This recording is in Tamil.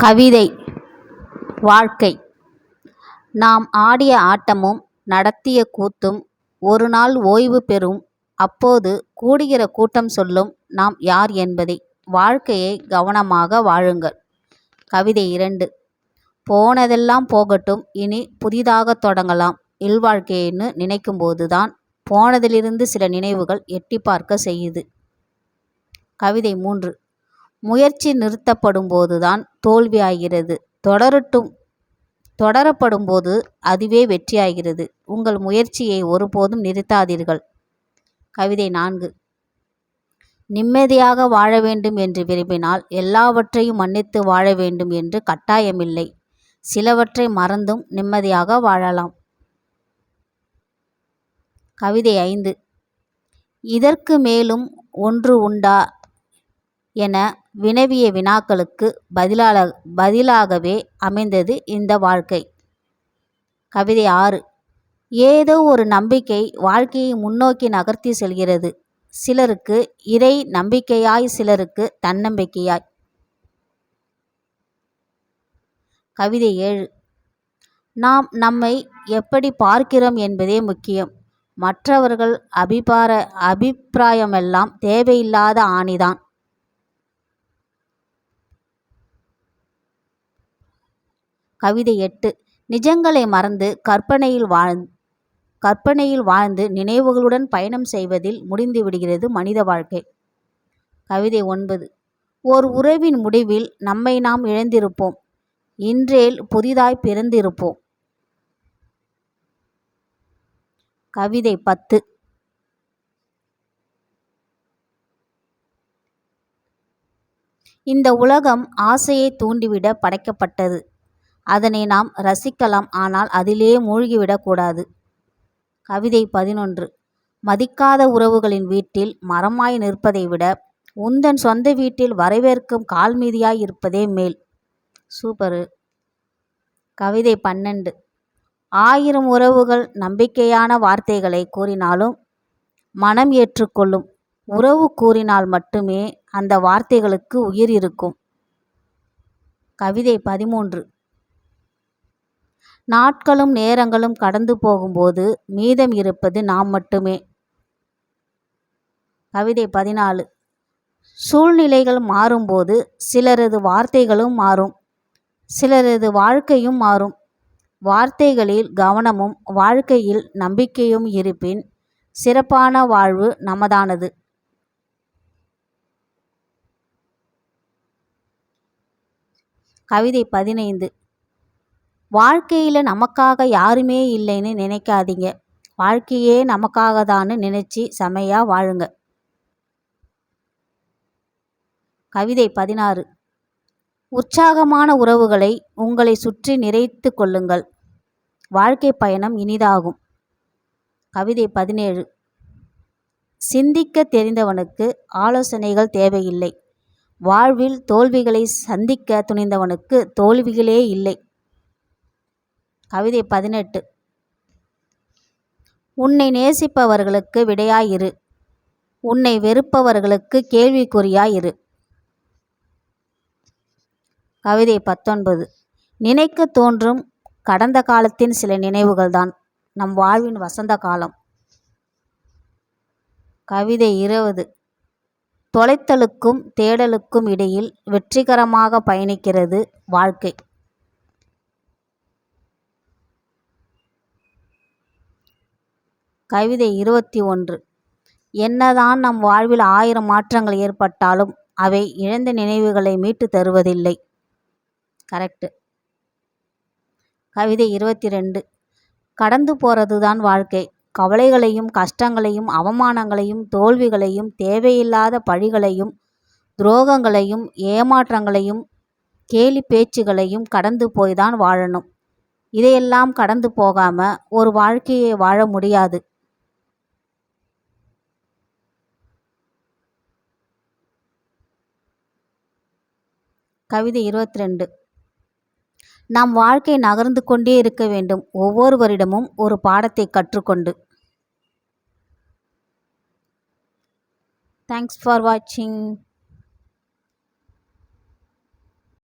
கவிதை வாழ்க்கை. நாம் ஆடிய ஆட்டமும் நடத்திய கூத்தும் ஒரு நாள் ஓய்வு பெறும் அப்போது கூடுகிற கூட்டம் சொல்லும் நாம் யார் என்பதை. வாழ்க்கையை கவனமாக வாழுங்கள். கவிதை இரண்டு. போனதெல்லாம் போகட்டும் இனி புதிதாகத் தொடங்கலாம். இல்வாழ்க்கைன்னு நினைக்கும்போதுதான் போனதிலிருந்து சில நினைவுகள் எட்டி பார்க்க செய்யுது. கவிதை மூன்று. முயற்சி நிறுத்தப்படும்போது தான் தோல்வியாகிறது. தொடரட்டும் தொடரப்படும்போது அதுவே வெற்றியாகிறது. உங்கள் முயற்சியை ஒருபோதும் நிறுத்தாதீர்கள். கவிதை நான்கு. நிம்மதியாக வாழ வேண்டும் என்று விரும்பினால் எல்லாவற்றையும் மன்னித்து வாழ வேண்டும் என்று கட்டாயமில்லை. சிலவற்றை மறந்தும் நிம்மதியாக வாழலாம். கவிதை ஐந்து. இதற்கு மேலும் ஒன்று உண்டா? என வினவிய வினாக்களுக்கு பதிலாக பதிலாகவே அமைந்தது இந்த வாழ்க்கை. கவிதை ஆறு. ஏதோ ஒரு நம்பிக்கை வாழ்க்கையை முன்னோக்கி நகர்த்தி செல்கிறது. சிலருக்கு இறை நம்பிக்கையாய் சிலருக்கு தன்னம்பிக்கையாய். கவிதை ஏழு. நாம் நம்மை எப்படி பார்க்கிறோம் என்பதே முக்கியம். மற்றவர்கள் அபிபார அபிப்பிராயமெல்லாம் தேவையில்லாத ஆணிதான். கவிதை எட்டு. நிஜங்களை மறந்து கற்பனையில் வாழ் கற்பனையில் வாழ்ந்து நினைவுகளுடன் பயணம் செய்வதில் முடிந்து விடுகிறது மனித வாழ்க்கை. கவிதை ஒன்பது. ஓர் உறவின் முடிவில் நம்மை நாம் இழந்திருப்போம். இன்றேல் புதிதாய் பிறந்திருப்போம். கவிதை பத்து. இந்த உலகம் ஆசையை தூண்டிவிட படைக்கப்பட்டது. அதனை நாம் ரசிக்கலாம் ஆனால் அதிலே மூழ்கிவிடக்கூடாது கவிதை பதினொன்று. மதிக்காத உறவுகளின் வீட்டில் மரமாய் நிற்பதை விட உந்தன் சொந்த வீட்டில் வரவேற்கும் கால்மீதியாய் இருப்பதே மேல். சூப்பரு. கவிதை பன்னெண்டு. ஆயிரம் உறவுகள் நம்பிக்கையான வார்த்தைகளை கூறினாலும் மனம் ஏற்றுக்கொள்ளும். உறவு கூறினால் மட்டுமே அந்த வார்த்தைகளுக்கு உயிர் இருக்கும். கவிதை பதிமூன்று. நாட்களும் நேரங்களும் கடந்து போகும்போது மீதம் இருப்பது நாம் மட்டுமே. கவிதை பதினாலு. சூழ்நிலைகள் மாறும்போது சிலரது வார்த்தைகளும் மாறும். சிலரது வாழ்க்கையும் மாறும். வார்த்தைகளில் கவனமும் வாழ்க்கையில் நம்பிக்கையும் இருப்பின் சிறப்பான வாழ்வு நமதானது. கவிதை பதினைந்து. வாழ்க்கையில் நமக்காக யாருமே இல்லைன்னு நினைக்காதீங்க. வாழ்க்கையே நமக்காக தான்னு நினச்சி செமையாக வாழுங்க. கவிதை பதினாறு. உற்சாகமான உறவுகளை உங்களை சுற்றி நிறைத்து கொள்ளுங்கள். வாழ்க்கை பயணம் இனிதாகும். கவிதை பதினேழு. சிந்திக்க தெரிந்தவனுக்கு ஆலோசனைகள் தேவையில்லை. வாழ்வில் தோல்விகளை சந்திக்க துணிந்தவனுக்கு தோல்விகளே இல்லை. கவிதை பதினெட்டு. உன்னை நேசிப்பவர்களுக்கு விடையாயிரு. உன்னை வெறுப்பவர்களுக்கு கேள்விக்குறியாயிரு. கவிதை பத்தொன்பது. நினைக்க தோன்றும் கடந்த காலத்தின் சில நினைவுகள்தான். நம் வாழ்வின் வசந்த காலம். கவிதை இருபது. தொலைத்தலுக்கும் தேடலுக்கும் இடையில் வெற்றிகரமாக பயணிக்கிறது வாழ்க்கை. கவிதை இருபத்தி ஒன்று. என்னதான் நம் வாழ்வில் ஆயிரம் மாற்றங்கள் ஏற்பட்டாலும் அவை இழந்த நினைவுகளை மீட்டு தருவதில்லை. கரெக்டு கவிதை இருபத்தி ரெண்டு. கடந்து போகிறது தான் வாழ்க்கை. கவலைகளையும் கஷ்டங்களையும் அவமானங்களையும் தோல்விகளையும் தேவையில்லாத பழிகளையும் துரோகங்களையும் ஏமாற்றங்களையும் கேலி பேச்சுகளையும் கடந்து போய் தான் வாழணும். இதையெல்லாம் கடந்து போகாமல் ஒரு வாழ்க்கையை வாழ முடியாது. கவிதை இருபத்தி ரெண்டு நம் வாழ்க்கை நகர்ந்து கொண்டே இருக்க வேண்டும். ஒவ்வொருவரிடமும் ஒரு பாடத்தை கற்றுக்கொண்டு. தேங்க்ஸ் ஃபார் வாட்சிங்